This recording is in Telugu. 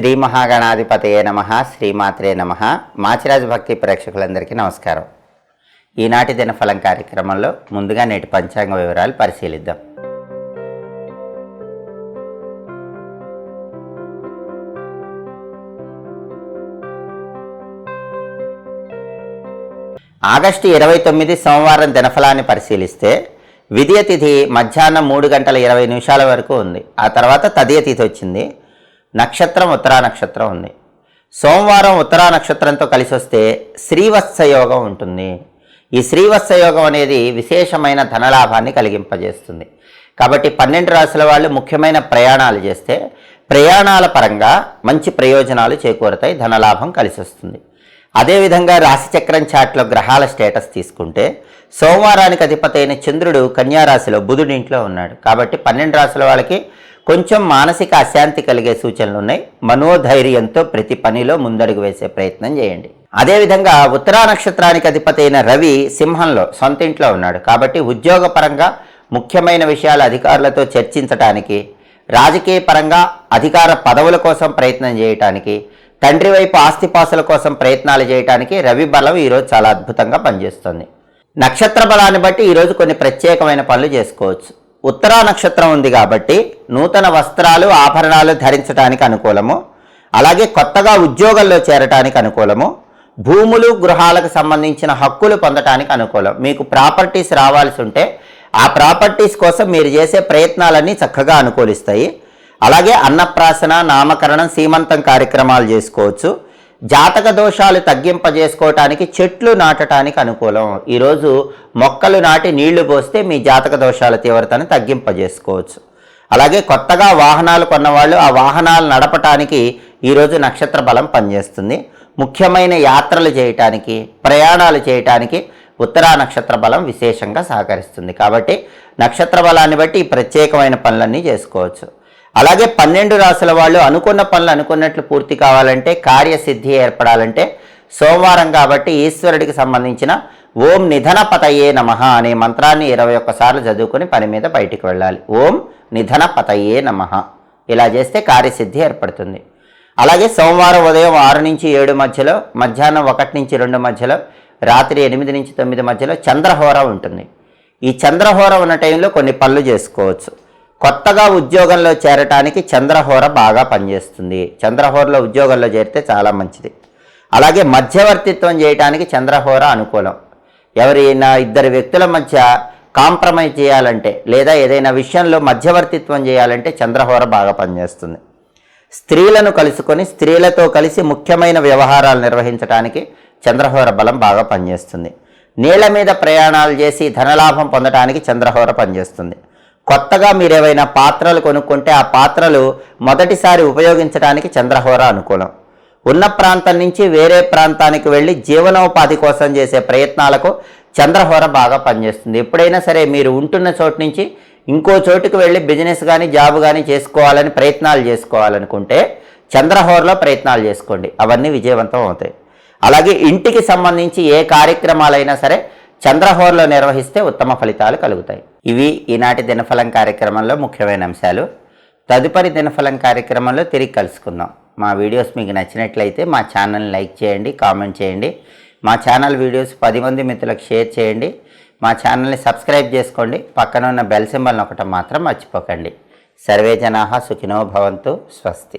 శ్రీ మహాగణాధిపతయే నమ శ్రీమాత్రే నమ. మాచిరాజు భక్తి ప్రేక్షకులందరికీ నమస్కారం. ఈనాటి దినఫలం కార్యక్రమంలో ముందుగా నేటి పంచాంగ వివరాలు పరిశీలిద్దాం. ఆగస్టు ఇరవై తొమ్మిది సోమవారం దినఫలాన్ని పరిశీలిస్తే విధియ తిథి మధ్యాహ్నం మూడు గంటల ఇరవై నిమిషాల వరకు ఉంది. ఆ తర్వాత తదియ తిథి వచ్చింది. నక్షత్రం ఉత్తరా నక్షత్రం ఉంది. సోమవారం ఉత్తరా నక్షత్రంతో కలిసి వస్తే శ్రీవత్స యోగం ఉంటుంది. ఈ శ్రీవత్స యోగం అనేది విశేషమైన ధనలాభాన్ని కలిగింపజేస్తుంది. కాబట్టి పన్నెండు రాసుల వాళ్ళు ముఖ్యమైన ప్రయాణాలు చేస్తే ప్రయాణాల పరంగా మంచి ప్రయోజనాలు చేకూరుతాయి ధనలాభం కలిసి వస్తుంది అదేవిధంగా రాశిచక్రం చాట్లో గ్రహాల స్టేటస్ తీసుకుంటే సోమవారానికి అధిపతి అయిన చంద్రుడు కన్యారాశిలో బుధుడి ఇంట్లో ఉన్నాడు. కాబట్టి పన్నెండు రాశుల వాళ్ళకి కొంచెం మానసిక అశాంతి కలిగే సూచనలు ఉన్నాయి. మనోధైర్యంతో ప్రతి పనిలో ముందడుగు వేసే ప్రయత్నం చేయండి. అదేవిధంగా ఉత్తరా నక్షత్రానికి అధిపతి అయిన రవి సింహంలో సొంత ఇంట్లో ఉన్నాడు. కాబట్టి ఉద్యోగపరంగా ముఖ్యమైన విషయాలు అధికారులతో చర్చించటానికి రాజకీయ పరంగా అధికార పదవుల కోసం ప్రయత్నం చేయటానికి తండ్రి వైపు ఆస్తిపాసుల కోసం ప్రయత్నాలు చేయడానికి రవి బలం ఈరోజు చాలా అద్భుతంగా పనిచేస్తుంది. నక్షత్ర బలాన్ని బట్టి ఈరోజు కొన్ని ప్రత్యేకమైన పనులు చేసుకోవచ్చు. ఉత్తరా నక్షత్రం ఉంది కాబట్టి నూతన వస్త్రాలు ఆభరణాలు ధరించడానికి అనుకూలము. అలాగే కొత్తగా ఉద్యోగంలో చేరటానికి అనుకూలము. భూములు గృహాలకు సంబంధించిన హక్కులు పొందటానికి అనుకూలం. మీకు ప్రాపర్టీస్ రావాల్సి ఉంటే ఆ ప్రాపర్టీస్ కోసం మీరు చేసే ప్రయత్నాలన్నీ చక్కగా అనుకూలిస్తాయి. అలాగే అన్నప్రాసన నామకరణం సీమంతం కార్యక్రమాలు చేసుకోవచ్చు. జాతక దోషాలు తగ్గింపజేసుకోవటానికి చెట్లు నాటడానికి అనుకూలం. ఈరోజు మొక్కలు నాటి నీళ్ళు పోస్తే మీ జాతక దోషాల తీవ్రతను తగ్గింపజేసుకోవచ్చు. అలాగే కొత్తగా వాహనాలు కొన్నవాళ్ళు ఆ వాహనాలు నడపటానికి ఈరోజు నక్షత్ర బలం పనిచేస్తుంది. ముఖ్యమైన యాత్రలు చేయటానికి ప్రయాణాలు చేయటానికి ఉత్తరా నక్షత్ర బలం విశేషంగా సహకరిస్తుంది. కాబట్టి నక్షత్ర బలాన్ని బట్టి ప్రత్యేకమైన పనులన్నీ చేసుకోవచ్చు. అలాగే పన్నెండు రాసుల వాళ్ళు అనుకున్న పనులు అనుకున్నట్లు పూర్తి కావాలంటే కార్యసిద్ధి ఏర్పడాలంటే సోమవారం కాబట్టి ఈశ్వరుడికి సంబంధించిన ఓం నిధన పతయే నమ అనే మంత్రాన్ని ఇరవై ఒక్కసార్లు చదువుకొని పని మీద బయటికి వెళ్ళాలి. ఓం నిధన పతయే నమ. ఇలా చేస్తే కార్యసిద్ధి ఏర్పడుతుంది. అలాగే సోమవారం ఉదయం ఆరు నుంచి ఏడు మధ్యలో మధ్యాహ్నం ఒకటి నుంచి రెండు మధ్యలో రాత్రి ఎనిమిది నుంచి తొమ్మిది మధ్యలో చంద్రహోర ఉంటుంది. ఈ చంద్రహోర ఉన్న టైంలో కొన్ని పనులు చేసుకోవచ్చు. కొత్తగా ఉద్యోగంలో చేరటానికి చంద్రహోర బాగా పనిచేస్తుంది. చంద్రహోరలో ఉద్యోగంలో చేరితే చాలా మంచిది. అలాగే మధ్యవర్తిత్వం చేయటానికి చంద్రహోర అనుకూలం. ఎవరైనా ఇద్దరు వ్యక్తుల మధ్య కాంప్రమైజ్ చేయాలంటే లేదా ఏదైనా విషయంలో మధ్యవర్తిత్వం చేయాలంటే చంద్రహోర బాగా పనిచేస్తుంది. స్త్రీలను కలుసుకొని స్త్రీలతో కలిసి ముఖ్యమైన వ్యవహారాలు నిర్వహించడానికి చంద్రహోర బలం బాగా పనిచేస్తుంది. నీళ్ళ మీద ప్రయాణాలు చేసి ధనలాభం పొందడానికి చంద్రహోర పనిచేస్తుంది. కొత్తగా మీరు ఏవైనా పాత్రలు కొనుక్కుంటే ఆ పాత్రలు మొదటిసారి ఉపయోగించడానికి చంద్రహోర అనుకూలం. ఉన్న ప్రాంతం నుంచి వేరే ప్రాంతానికి వెళ్ళి జీవనోపాధి కోసం చేసే ప్రయత్నాలకు చంద్రహోర బాగా పనిచేస్తుంది. ఎప్పుడైనా సరే మీరు ఉంటున్న చోటు నుంచి ఇంకో చోటుకు వెళ్ళి బిజినెస్ కానీ జాబ్ కానీ చేసుకోవాలని ప్రయత్నాలు చేసుకోవాలనుకుంటే చంద్రహోరలో ప్రయత్నాలు చేసుకోండి. అవన్నీ విజయవంతం అవుతాయి. అలాగే ఇంటికి సంబంధించి ఏ కార్యక్రమాలైనా సరే చంద్రహోరలో నిర్వహిస్తే ఉత్తమ ఫలితాలు కలుగుతాయి. ఇవి ఈనాటి దినఫలం కార్యక్రమంలో ముఖ్యమైన అంశాలు. తదుపరి దినఫలం కార్యక్రమంలో తిరిగి కలుసుకుందాం. మా వీడియోస్ మీకు నచ్చినట్లయితే మా ఛానల్ని లైక్ చేయండి కామెంట్ చేయండి. మా ఛానల్ వీడియోస్ పది మంది మిత్రులకు షేర్ చేయండి. మా ఛానల్ని సబ్స్క్రైబ్ చేసుకోండి. పక్కన ఉన్న బెల్ సింబల్ని ఒకటి మాత్రం మర్చిపోకండి. సర్వే జనాహ సుఖినో భవంతు స్వస్తి.